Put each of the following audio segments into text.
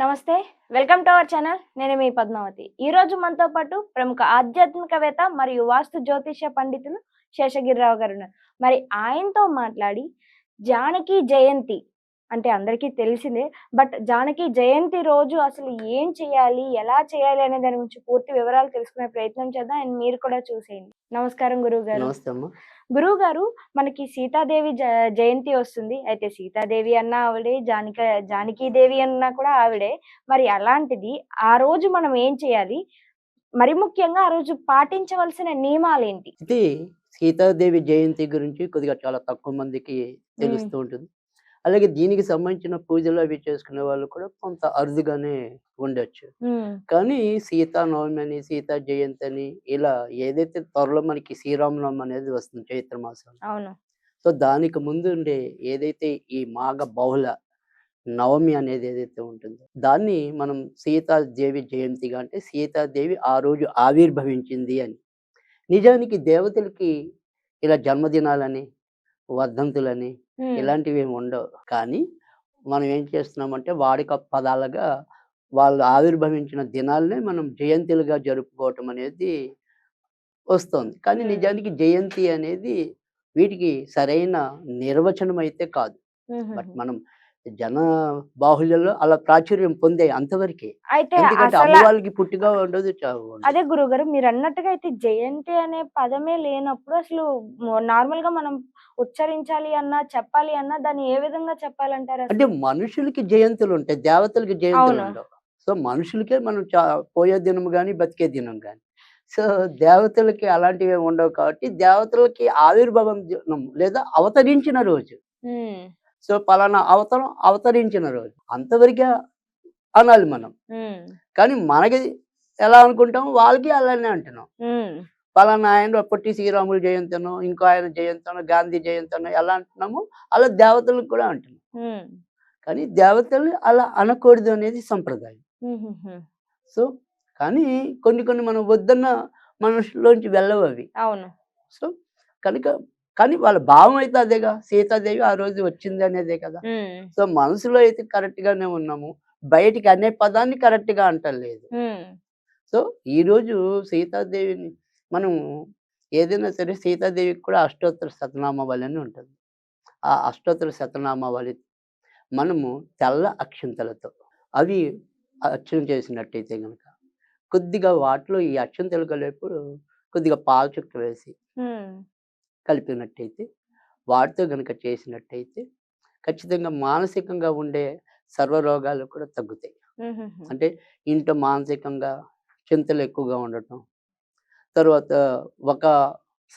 నమస్తే welcome to our channel. నేను మీ పద్మావతి. ఈ రోజు మనతో పాటు ప్రముఖ ఆధ్యాత్మికవేత్త మరియు వాస్తు జ్యోతిష పండితులు శేషగిరిరావు గారు ఉన్నారు. మరి ఆయనతో మాట్లాడి జానకి జయంతి అంటే అందరికీ తెలిసిందే. బట్ జానకి జయంతి రోజు అసలు ఏం చేయాలి? ఎలా చేయాలి అనే దాని గురించి పూర్తి వివరాలు తెలుసుకునే ప్రయత్నం చేద్దాం. అండ్ మీరు కూడా చూసేయండి. నమస్కారం గురువు గారు గురువు గారు మనకి సీతాదేవి జయంతి వస్తుంది. అయితే సీతాదేవి అన్న ఆవిడే జానక జానకీదేవి అన్నా కూడా ఆవిడే. మరి అలాంటిది ఆ రోజు మనం ఏం చేయాలి? మరి ముఖ్యంగా ఆ రోజు పాటించవలసిన నియమాలు ఏంటి? ఇది సీతాదేవి జయంతి గురించి కొద్దిగా చాలా తక్కువ మందికి తెలుస్తూ ఉంటుంది. అలాగే దీనికి సంబంధించిన పూజలు అవి చేసుకునే వాళ్ళు కూడా కొంత అరుదుగానే ఉండొచ్చు. కానీ సీతా నవమి అని సీతా జయంతి అని ఇలా ఏదైతే త్వరలో మనకి శ్రీరామనవమి అనేది వస్తుంది చైత్ర మాసం సో దానికి ముందు ఉండే ఏదైతే ఈ మాఘ బహుళ నవమి అనేది ఏదైతే ఉంటుందో దాన్ని మనం సీతాదేవి జయంతిగా అంటే సీతాదేవి ఆ రోజు ఆవిర్భవించింది అని. నిజానికి దేవతలకి ఇలా జన్మదినాలని వర్ధంతులని ఇలాంటివి ఏమి ఉండవు. కానీ మనం ఏం చేస్తున్నామంటే వాడిక పదాలుగా వాళ్ళు ఆవిర్భవించిన దినాలనే మనం జయంతులుగా జరుపుకోవటం అనేది వస్తుంది. కానీ. నిజానికి జయంతి అనేది వీటికి సరైన నిర్వచనం అయితే కాదు. బట్ మనం జన బాహుళ్యంలో అలా ప్రాచుర్యం పొందే అంతవరకే అయితే వాళ్ళకి పుట్టిగా ఉండదు. అదే గురువు గారు మీరు అన్నట్టుగా అయితే జయంతి అనే పదమే లేనప్పుడు అసలు నార్మల్గా మనం ఉచ్చరించాలి అన్నా చెప్పాలి అన్నా దాన్ని ఏ విధంగా చెప్పాలంటారు? అంటే మనుషులకి జయంతులు ఉంటాయి దేవతలకి జయంతులు. ఉండవు సో మనుషులకే మనం పోయే దినం కానీ బతికే దినం కానీ సో దేవతలకి అలాంటివి ఉండవు కాబట్టి దేవతలకి ఆవిర్భావం లేదా అవతరించిన రోజు సో పలానా అవతరం అవతరించిన రోజు. అంతవరకే అనాలి మనం. కానీ మనకి ఎలా అనుకుంటాం వాళ్ళకి అలానే అంటున్నాం. పలానా ఆయన పొట్టి శ్రీరాములు జయంతనో ఇంకో ఆయన జయంతనో గాంధీ జయంతనో ఎలా అంటున్నామో అలా దేవతలకు కూడా అంటున్నాం. కానీ దేవతలు అలా అనకూడదు అనేది సంప్రదాయం. సో కానీ కొన్ని కొన్ని మనం వద్దన్న మనుషుల్లోంచి వెళ్ళవు అవి. అవును. సో కనుక కానీ వాళ్ళ భావం అయితే అదేగా. సీతాదేవి ఆ రోజు వచ్చింది అనేదే కదా. సో మనసులో అయితే correct గానే ఉన్నాము. బయటికి అనే పదాన్ని correct గా అంటలేదు సో ఈరోజు సీతాదేవిని మనం ఏదైనా సరే సీతాదేవికి కూడా అష్టోత్తర శతనామావళి అని ఉంటుంది. ఆ అష్టోత్తర శతనామావళి మనము తెల్ల అక్షింతలతో అవి అర్చన చేసినట్టయితే కనుక కొద్దిగా వాటిలో ఈ అక్షింతలు కలిపి కొద్దిగా పాలు చుక్క వేసి కలిపినట్టయితే వాటితో కనుక చేసినట్టయితే ఖచ్చితంగా మానసికంగా ఉండే సర్వ రోగాలు కూడా తగ్గుతాయి. అంటే ఇంట్లో మానసికంగా చింతలు ఎక్కువగా ఉండటం తర్వాత ఒక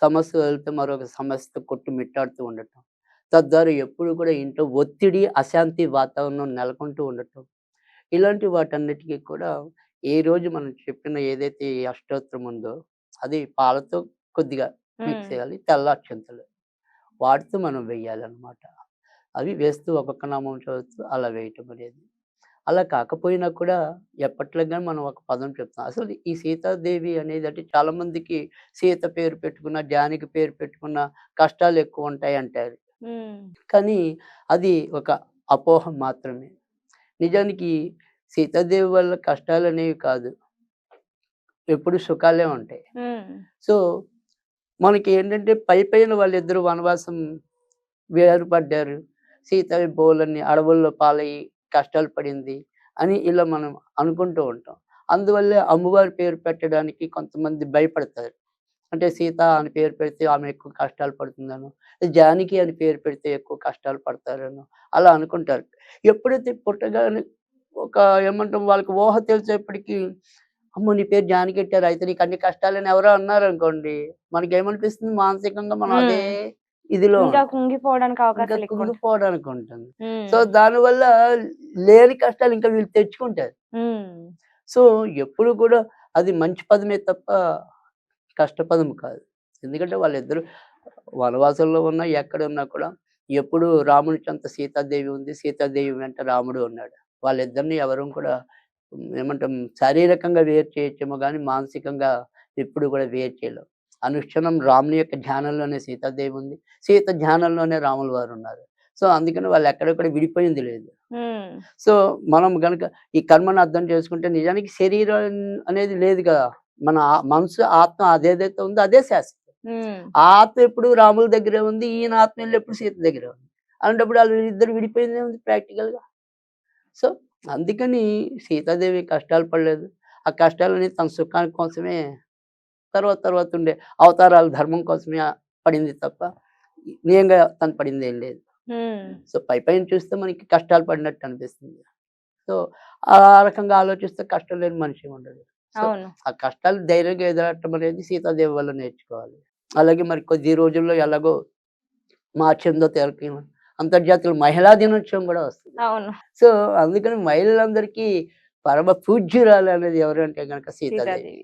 సమస్య వెళ్తే మరొక సమస్యతో కొట్టుమిట్టాడుతూ ఉండటం తద్వారా ఎప్పుడు కూడా ఇంట్లో ఒత్తిడి అశాంతి వాతావరణం నెలకొంటూ ఉండటం ఇలాంటి వాటన్నిటికీ కూడా ఏ రోజు మనం చెప్పిన ఏదైతే ఈ అష్టోత్తరం ఉందో అది పాలతో కొద్దిగా మిక్స్ చేయాలి. తెల్ల అక్షంతలు వాటితో మనం వేయాలన్నమాట అవి వేస్తూ ఒక్కొక్క నామం చదువుతూ అలా వేయటం అనేది. అలా కాకపోయినా కూడా ఎప్పట్లాగా మనం ఒక పదం చెప్తాం. అసలు ఈ సీతాదేవి అనేది అంటే చాలా మందికి సీత పేరు పెట్టుకున్న జానికి పేరు పెట్టుకున్న కష్టాలు ఎక్కువ ఉంటాయి అంటారు. కానీ అది ఒక అపోహ మాత్రమే. నిజానికి సీతాదేవి వల్ల కష్టాలు అనేవి కాదు. ఎప్పుడు సుఖాలే ఉంటాయి. సో మనకి ఏంటంటే పై పైన వాళ్ళిద్దరు వనవాసం వేరుపడ్డారు సీత బోలని అడవుల్లో పాలయ్యి కష్టాలు పడింది అని ఇలా మనం అనుకుంటూ ఉంటాం. అందువల్లే అమ్మవారి పేరు పెట్టడానికి కొంతమంది భయపడతారు. అంటే సీత అని పేరు పెడితే ఆమె ఎక్కువ కష్టాలు పడుతుందను జానకి అని పేరు పెడితే ఎక్కువ కష్టాలు పడతారను అలా అనుకుంటారు. ఎప్పుడైతే పుట్టగానే ఒక ఏమంటాం వాళ్ళకి ఊహ తెలిసేప్పటికీ అమ్మో నీ పేరు జానకి పెట్టారు అయితే నీకు అన్ని కష్టాలని ఎవరో అన్నారు అనుకోండి మనకి ఏమనిపిస్తుంది మానసికంగా మనం. అదే ఇదిలో. కుంగిపోవడానికి ఉంటాయి. కుంగిపోవడానికి ఉంటుంది. సో దానివల్ల లేని కష్టాలు ఇంకా వీళ్ళు తెచ్చుకుంటారు. సో ఎప్పుడు కూడా అది మంచి పదమే తప్ప కష్టపదం కాదు. ఎందుకంటే వాళ్ళిద్దరు వనవాసంలో ఉన్నా ఎక్కడ ఉన్నా కూడా ఎప్పుడు రాముని చెంత సీతాదేవి ఉంది సీతాదేవి వెంట రాముడు ఉన్నాడు. వాళ్ళిద్దరిని ఎవరు కూడా ఏమంటాం శారీరకంగా వేరు చేయొచ్చేమో కానీ మానసికంగా ఎప్పుడు కూడా వేరు చేయలేం. అనుక్షణం రాముని యొక్క ధ్యానంలోనే సీతాదేవి ఉంది. సీత ధ్యానంలోనే రాముల వారు ఉన్నారు. సో అందుకని వాళ్ళు ఎక్కడెక్కడ విడిపోయింది లేదు. సో మనం గనుక ఈ కర్మను అర్థం చేసుకుంటే నిజానికి శరీరం అనేది లేదు కదా. మన మనసు ఆత్మ అదేదైతే ఉందో అదే శాస్త్రం ఆత్మ ఎప్పుడు రాముల దగ్గరే ఉంది ఈయన ఆత్మ ఎప్పుడు సీత దగ్గరే ఉంది. అలాంటప్పుడు వాళ్ళు ఇద్దరు విడిపోయిందే ఉంది ప్రాక్టికల్గా సో అందుకని సీతాదేవి కష్టాలు పడలేదు. ఆ కష్టాలని తన సుఖానికి కోసమే తర్వాత తర్వాత ఉండే అవతారాల ధర్మం కోసమే పడింది తప్ప నిజంగా తను పడింది ఏం లేదు. సో పై పైన చూస్తే మనకి కష్టాలు పడినట్టు అనిపిస్తుంది. సో ఆ రకంగా ఆలోచిస్తే కష్టం లేని మనిషి ఉండదు ఆ కష్టాలు ధైర్యంగా ఎదురట్టడం అనేది సీతాదేవి వల్ల నేర్చుకోవాలి. అలాగే మరి కొద్ది రోజుల్లో ఎలాగో మార్చిందో తెరకి అంతర్జాతీయ మహిళా దినోత్సవం కూడా వస్తుంది. అవును. సో అందుకని మహిళలందరికీ పరమ పూజ్యురాలు అనేది ఎవరు అంటే కనుక సీతాదేవి.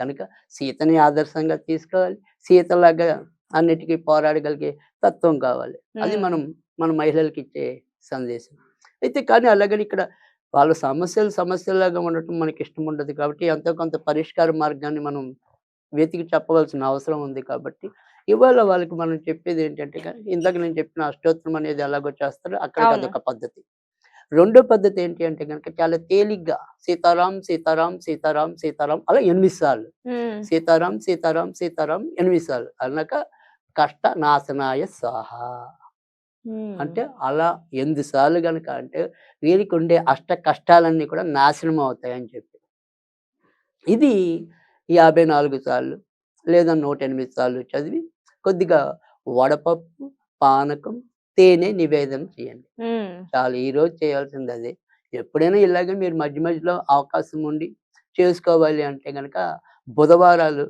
కనుక సీతని ఆదర్శంగా తీసుకోవాలి. సీతలాగా అన్నిటికీ పోరాడగలిగే తత్వం కావాలి. అది మనం మన మహిళలకి ఇచ్చే సందేశం. అయితే కానీ అలాగని ఇక్కడ వాళ్ళ సమస్యలు సమస్యలాగా ఉండటం మనకి ఇష్టం ఉండదు కాబట్టి ఎంతో కొంత పరిష్కార మార్గాన్ని మనం వెతికి చెప్పవలసిన అవసరం ఉంది కాబట్టి ఇవాళ వాళ్ళకి మనం చెప్పేది ఏంటంటే ఇందాక నేను చెప్పిన అష్టోత్తరం అనేది ఎలాగో చేస్తారో అక్కడ. అదొక పద్ధతి. రెండో పద్ధతి ఏంటి అంటే కనుక చాలా తేలిగ్గా సీతారాం సీతారాం సీతారాం సీతారాం అలా ఎనిమిది సార్లు. సీతారాం సీతారాం సీతారాం ఎనిమిది సార్లు. అన్నాక కష్ట నాశనాయ ఉమ్, అంటే అలా ఎనిమిది సార్లు కనుక అంటే వీరికి ఉండే అష్ట కష్టాలన్నీ కూడా నాశనం అవుతాయని చెప్పి. ఇది యాభై నాలుగు సార్లు లేదా నూట ఎనిమిది సార్లు చదివి కొద్దిగా వడపప్పు పానకం తేనె నివేదన చేయండి. చాలు ఈ రోజు చేయాల్సింది అదే. ఎప్పుడైనా ఇలాగే మీరు మధ్య మధ్యలో అవకాశం ఉండి చేసుకోవాలి అంటే కనుక బుధవారాలు